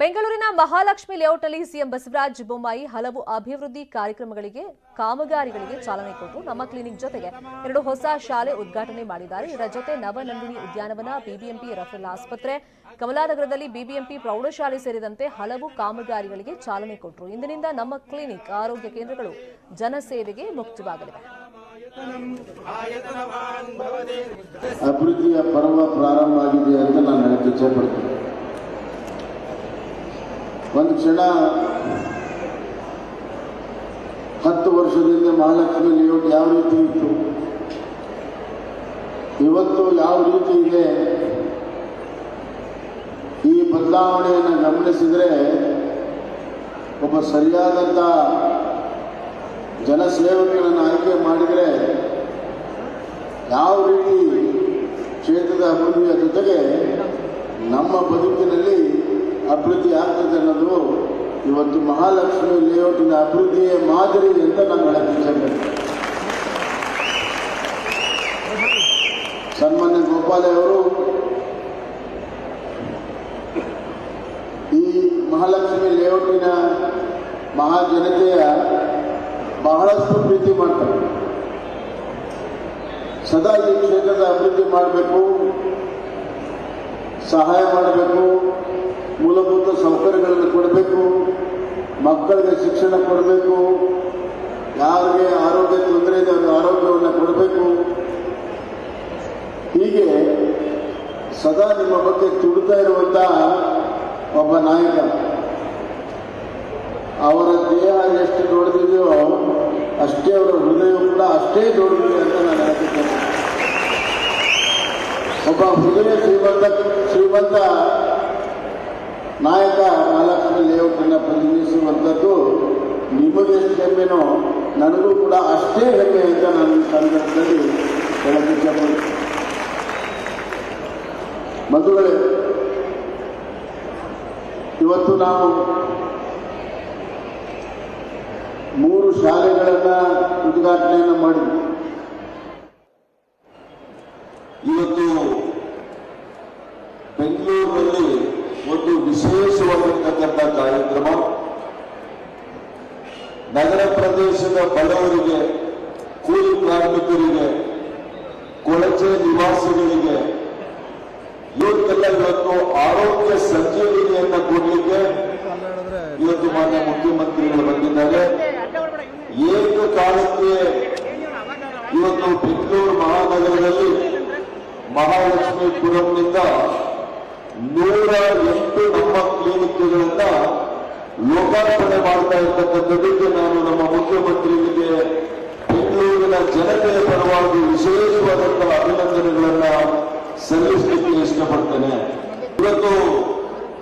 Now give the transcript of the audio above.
ಬೆಂಗಳೂರಿನ ಮಹಾಲಕ್ಷ್ಮಿ ಲೇಔಟ್ನಲ್ಲಿ ಸಿಎಂ ಬಸವರಾಜ ಬೊಮ್ಮಾಯಿ ಹಲವು ಅಭಿವೃದ್ಧಿ ಕಾರ್ಯಕ್ರಮಗಳಿಗೆ ಕಾಮಗಾರಿಗಳಿಗೆ ಚಾಲನೆ ಕೊಟ್ಟು ನಮ್ಮ ಕ್ಲಿನಿಕ್ ಜೊತೆಗೆ ಎರಡು ಹೊಸ ಶಾಲೆ ಉದ್ಘಾಟನೆ ಮಾಡಿದ್ದಾರೆ. ಇದರ ಜೊತೆ ನವನಂದಿನಿ ಉದ್ಯಾನವನ, ಬಿಬಿಎಂಪಿ ರಫೇಲ್ ಆಸ್ಪತ್ರೆ, ಕಮಲಾನಗರದಲ್ಲಿ ಬಿಬಿಎಂಪಿ ಪ್ರೌಢಶಾಲೆ ಸೇರಿದಂತೆ ಹಲವು ಕಾಮಗಾರಿಗಳಿಗೆ ಚಾಲನೆ ಕೊಟ್ಟರು. ಇಂದಿನಿಂದ ನಮ್ಮ ಕ್ಲಿನಿಕ್ ಆರೋಗ್ಯ ಕೇಂದ್ರಗಳು ಜನಸೇವೆಗೆ ಮುಕ್ತವಾಗಲಿವೆ. ಅಭಿವೃದ್ಧಿಯ ಪರ್ವ ಪ್ರಾರಂಭ ಆಗಿದೆ ಅಂತ ನಾನು ಒಂದು ಕ್ಷಣ ಹತ್ತು ವರ್ಷದಿಂದ ಮಹಾಲಕ್ಷ್ಮಿ ಲೇಔಟ್ ಯಾವ ರೀತಿ ಇತ್ತು? ಇವತ್ತು ಯಾವ ರೀತಿ ಇದೆ? ಈ ಬದಲಾವಣೆಯನ್ನು ಗಮನಿಸಿದರೆ ಒಬ್ಬ ಸರಿಯಾದಂಥ ಜನಸೇವಕರನ್ನು ಆಯ್ಕೆ ಮಾಡಿದರೆ ಯಾವ ರೀತಿ ಕ್ಷೇತ್ರದ ಅಭಿವೃದ್ಧಿಯ ಜೊತೆಗೆ ನಮ್ಮ ಬದುಕಿನಲ್ಲಿ ಅಭಿವೃದ್ಧಿ ಆಗ್ತದೆ ಅನ್ನೋದು ಇವತ್ತು ಮಹಾಲಕ್ಷ್ಮಿ ಲೇಔಟಿನ ಅಭಿವೃದ್ಧಿಯ ಮಾದರಿ ಅಂತ ನಾನು ಹೇಳಕ್ಕೆ ಇಚ್ಛೆಪಡ್ತೀನಿ. ಸನ್ಮಾನ್ಯ ಅವರು, ಈ ಮಹಾಲಕ್ಷ್ಮಿ ಲೇಔಟಿನ ಮಹಾಜನತೆಯ ಬಹಳಷ್ಟು ಪ್ರೀತಿ ಮಾಡ್ತಾರೆ. ಸದಾ ಈ ಕ್ಷೇತ್ರದ ಅಭಿವೃದ್ಧಿ ಮಾಡಬೇಕು, ಸಹಾಯ ಮಾಡಬೇಕು ಮೂಲಭೂತ ಸೌಕರ್ಯಗಳನ್ನು ಕೊಡಬೇಕು, ಮಕ್ಕಳಿಗೆ ಶಿಕ್ಷಣ ಕೊಡಬೇಕು, ಯಾರಿಗೆ ಆರೋಗ್ಯ ತೊಂದರೆ ಇದೆ ಅವರಿಗೆ ಆರೋಗ್ಯವನ್ನು ಕೊಡಬೇಕು. ಹೀಗೆ ಸದಾ ನಿಮ್ಮ ಬಗ್ಗೆ ತುಡುತ್ತಾ ಇರುವಂತ ಒಬ್ಬ ನಾಯಕ. ಅವರ ದೇಹ ಎಷ್ಟು ದೊಡ್ಡದಿದೆಯೋ ಅಷ್ಟೇ ಅವರ ಹೃದಯ ಕೂಡ ಅಷ್ಟೇ ದೊಡ್ಡದಿದೆ ಅಂತ ನಾನು ಹೇಳ್ತಿದ್ದೇನೆ ಒಬ್ಬ ಹೃದಯ ಶ್ರೀಮಂತ ಶ್ರೀಮಂತ ನಾಯಕ ಮಹಾಲಕ್ಷ್ಮಿ ಲೇಔಟನ್ನು ಪ್ರತಿನಿಧಿಸುವಂಥದ್ದು ನಿಮಗೆ ಹೆಮ್ಮೆನೋ ನನಗೂ ಕೂಡ ಅಷ್ಟೇ ಹೆಮ್ಮೆ ಅಂತ ನನ್ನ ಸಂದರ್ಭದಲ್ಲಿ ಇಷ್ಟಪಡ್ತೀನಿ ಬಂಧುಗಳೇ, ಇವತ್ತು ನಾವು ಮೂರು ಶಾಲೆಗಳನ್ನ ಉದ್ಘಾಟನೆಯನ್ನು ಮಾಡಿದ್ವಿ. ಇವತ್ತು ಬೆಂಗಳೂರು ವಿಶೇಷವಾಗಿರ್ತಕ್ಕಂಥ ಕಾರ್ಯಕ್ರಮ. ನಗರ ಪ್ರದೇಶದ ಬಡವರಿಗೆ, ಕೂಲಿ ಕಾರ್ಮಿಕರಿಗೆ, ಕೊಳಚೆ ನಿವಾಸಿಗಳಿಗೆ ಇವತ್ತು ಆರೋಗ್ಯ ಸಂಜೀವಿನಿಯನ್ನ ಕೊಡಲಿಕ್ಕೆ ಇವತ್ತು ಮಾನ್ಯ ಮುಖ್ಯಮಂತ್ರಿಗಳು ಬಂದಿದ್ದಾರೆ. ಏಕಕಾಲಕ್ಕೆ ಇವತ್ತು ಬೆಂಗಳೂರು ಮಹಾನಗರದಲ್ಲಿ ಮಹಾಲಕ್ಷ್ಮೀಪುರಂನಿಂದ ನೂರ ಎಂಟು ನಮ್ಮ ಕ್ಲಿನಿಕ್ಗಳನ್ನ ಲೋಕಾರ್ಪಣೆ ಮಾಡ್ತಾ ಇರ್ತಕ್ಕಂಥದ್ದಕ್ಕೆ ನಾನು ನಮ್ಮ ಮುಖ್ಯಮಂತ್ರಿಗಳಿಗೆ ಬೆಂಗಳೂರಿನ ಜನತೆಯ ಪರವಾಗಿ ವಿಶೇಷವಾದಂತಹ